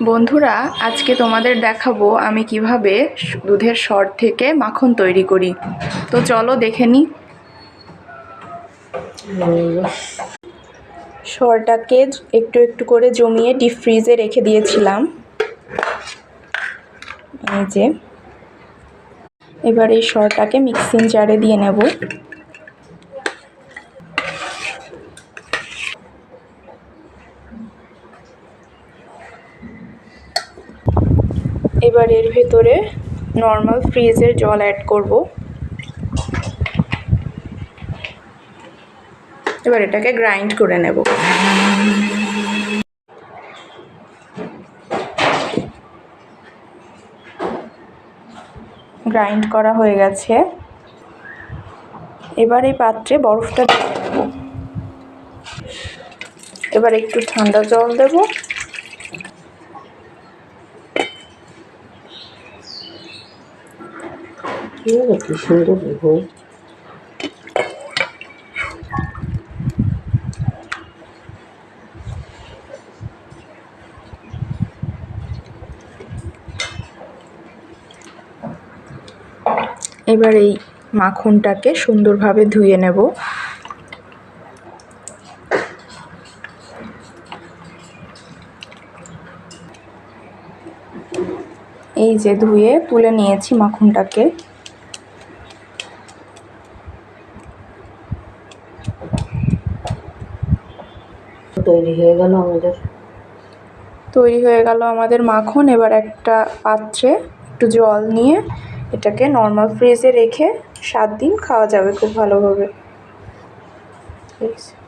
বন্ধুরা, আজকে তোমাদের দেখাবো আমি কীভাবে দুধের সর থেকে মাখন তৈরি করি। তো চলো দেখে নিই সরটাকে একটু একটু করে জমিয়ে ডিপ ফ্রিজে রেখে দিয়েছিলাম। এই যে। এবার এই সরটাকে মিক্সিং জারে দিয়ে নেব। এবার এর ভেতরে নর্মাল ফ্রিজের জল অ্যাড করব। এবার এটাকে গ্রাইন্ড করে নেব। গ্রাইন্ড করা হয়ে গেছে। এবার এই পাত্রে বরফটা দিয়ে এবার একটু ঠান্ডা জল দেবো। এবার এই মাখনটাকে সুন্দরভাবে ধুয়ে নেব। এই যে ধুয়ে তুলে নিয়েছি মাখনটাকে। তৈরি হয়ে গেল আমাদের। তৈরি হয়ে গেল আমাদের মাখন। এবার একটা পাত্রে একটু জল নিয়ে এটাকে নর্মাল ফ্রিজে রেখে সাত দিন খাওয়া যাবে খুব ভালোভাবে। ঠিক আছে